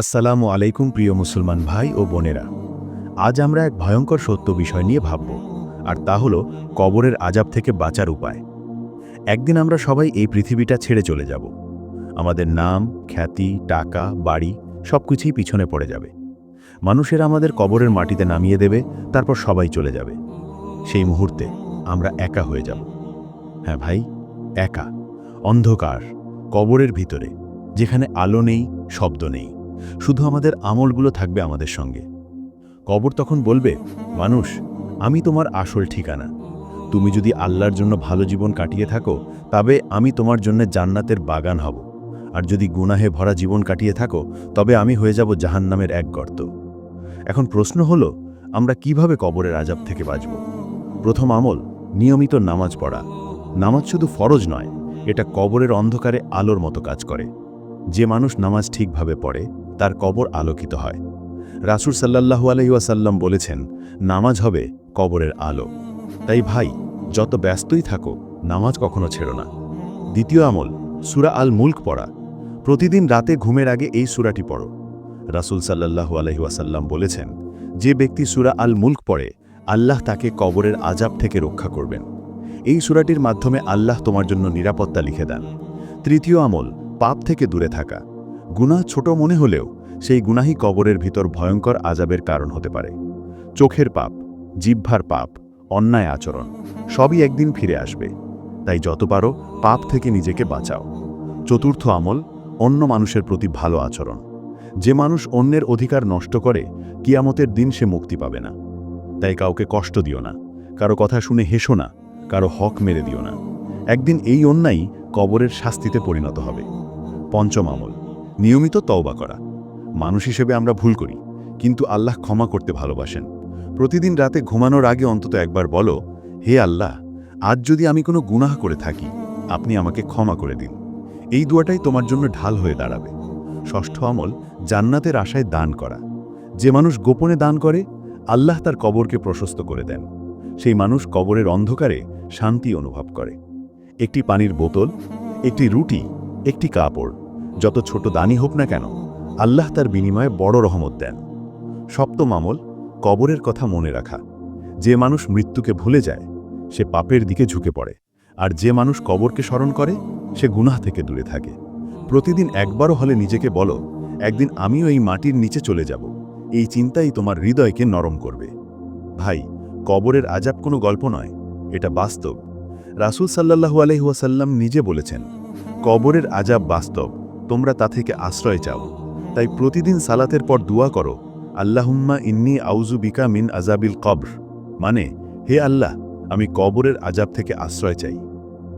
আসসালামু আলাইকুম প্রিয় মুসলমান ভাই ও বোনেরা। আজ আমরা এক ভয়ঙ্কর সত্য বিষয় নিয়ে ভাবব, আর তা হলো কবরের আজাব থেকে বাঁচার উপায়। একদিন আমরা সবাই এই পৃথিবীটা ছেড়ে চলে যাব। আমাদের নাম, খ্যাতি, টাকা, বাড়ি সব কিছুই পিছনে পড়ে যাবে। মানুষের আমাদের কবরের মাটিতে নামিয়ে দেবে, তারপর সবাই চলে যাবে। সেই মুহূর্তে আমরা একা হয়ে যাব। হ্যাঁ ভাই, একা, অন্ধকার, কবরের ভিতরে, যেখানে আলো নেই, শব্দ নেই। শুধু আমাদের আমলগুলো থাকবে আমাদের সঙ্গে। কবর তখন বলবে, মানুষ, আমি তোমার আসল ঠিকানা। তুমি যদি আল্লাহর জন্য ভালো জীবন কাটিয়ে থাকো, তবে আমি তোমার জন্য জান্নাতের বাগান হব। আর যদি গুনাহে ভরা জীবন কাটিয়ে থাকো, তবে আমি হয়ে যাব জাহান্নামের এক গর্ত। এখন প্রশ্ন হলো, আমরা কীভাবে কবরের আজাব থেকে বাঁচব? প্রথম আমল, নিয়মিত নামাজ পড়া। নামাজ শুধু ফরজ নয়, এটা কবরের অন্ধকারে আলোর মতো কাজ করে। যে মানুষ নামাজ ঠিকভাবে পড়ে, তার কবর আলোকিত হয়। রাসুল সাল্লাহু আলহিউসাল্লাম বলেছেন, নামাজ হবে কবরের আলো। তাই ভাই, যত ব্যস্তই থাকো, নামাজ কখনো ছেড়ো না। দ্বিতীয় আমল, সুরা আল মুল্ক পড়া। প্রতিদিন রাতে ঘুমের আগে এই সুরাটি পড়ো। রাসুল সাল্লাহু আলহিউসাল্লাম বলেছেন, যে ব্যক্তি সুরা আল মুল্ক পড়ে, আল্লাহ তাকে কবরের আজাব থেকে রক্ষা করবেন। এই সুরাটির মাধ্যমে আল্লাহ তোমার জন্য নিরাপত্তা লিখে দেন। তৃতীয় আমল পাপ থেকে দূরে থাকা। গুনাহ ছোট মনে হলেও সেই গুনাহি কবরের ভিতর ভয়ঙ্কর আজাবের কারণ হতে পারে। চোখের পাপ, জিহ্বার পাপ, অন্যায় আচরণ, সবই একদিন ফিরে আসবে। তাই যত পারো পাপ থেকে নিজেকে বাঁচাও। চতুর্থ আমল, অন্য মানুষের প্রতি ভালো আচরণ। যে মানুষ অন্যের অধিকার নষ্ট করে, কিয়ামতের দিন সে মুক্তি পাবে না। তাই কাউকে কষ্ট দিও না। কারও কথা শুনে হেসো না। কারও হক মেরে দিও না। একদিন এই অন্যায় কবরের শাস্তিতে পরিণত হবে। পঞ্চম আমল, নিয়মিত তওবা করা। মানুষ হিসেবে আমরা ভুল করি, কিন্তু আল্লাহ ক্ষমা করতে ভালোবাসেন। প্রতিদিন রাতে ঘুমানোর আগে অন্তত একবার বলো, হে আল্লাহ, আজ যদি আমি কোনো গুনাহ করে থাকি, আপনি আমাকে ক্ষমা করে দিন। এই দুয়াটাই তোমার জন্য ঢাল হয়ে দাঁড়াবে। ষষ্ঠ আমল, জান্নাতের আশায় দান করা। যে মানুষ গোপনে দান করে, আল্লাহ তার কবরকে প্রশস্ত করে দেন। সেই মানুষ কবরের অন্ধকারে শান্তি অনুভব করে। একটি পানির বোতল, একটি রুটি, একটি কাপড়, যত ছোট দানি হোক না কেন, আল্লাহ তার বিনিময়ে বড় রহমত দেন। সপ্তম আমল, কবরের কথা মনে রাখা। যে মানুষ মৃত্যুকে ভুলে যায়, সে পাপের দিকে ঝুঁকে পড়ে। আর যে মানুষ কবরকে স্মরণ করে, সে গুনাহ থেকে দূরে থাকে। প্রতিদিন একবারও হলে নিজেকে বলো, একদিন আমিও এই মাটির নিচে চলে যাব। এই চিন্তাই তোমার হৃদয়কে নরম করবে। ভাই, কবরের আজাব কোনো গল্প নয়। এটা বাস্তব। রাসুল সাল্লাহু আলহিহাসাল্লাম নিজে বলেছেন, কবরের আজাব বাস্তব, তোমরা তা থেকে আশ্রয় চাও। তাই প্রতিদিন সালাতের পর দোয়া করো, আল্লাহুম্মা ইন্নি আউজু বিকা মিন আজাবিল কবর। মানে হে আল্লাহ, আমি কবরের আজাব থেকে আশ্রয় চাই।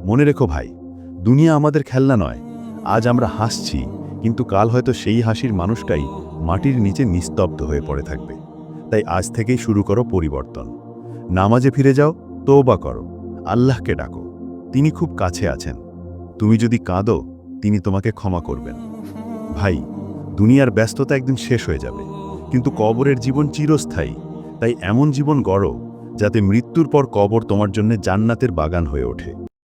মনে রেখো ভাই, দুনিয়া আমাদের খেলনা নয়। আজ আমরা হাসছি, কিন্তু কাল হয়তো সেই হাসির মানুষটাই মাটির নিচে নিস্তব্ধ হয়ে পড়ে থাকবে। তাই আজ থেকেই শুরু করো পরিবর্তন। নামাজে ফিরে যাও, তৌবা করো। আল্লাহকে ডাকো, তিনি খুব কাছে আছেন। তুমি যদি কাঁদো, তিনি তোমাকে ক্ষমা করবেন। ভাই, দুনিয়ার ব্যস্ততা একদিন শেষ হয়ে যাবে, কিন্তু কবরের জীবন চিরস্থায়ী। তাই এমন জীবন গড়ো, যাতে মৃত্যুর পর কবর তোমার জন্য জান্নাতের বাগান হয়ে ওঠে।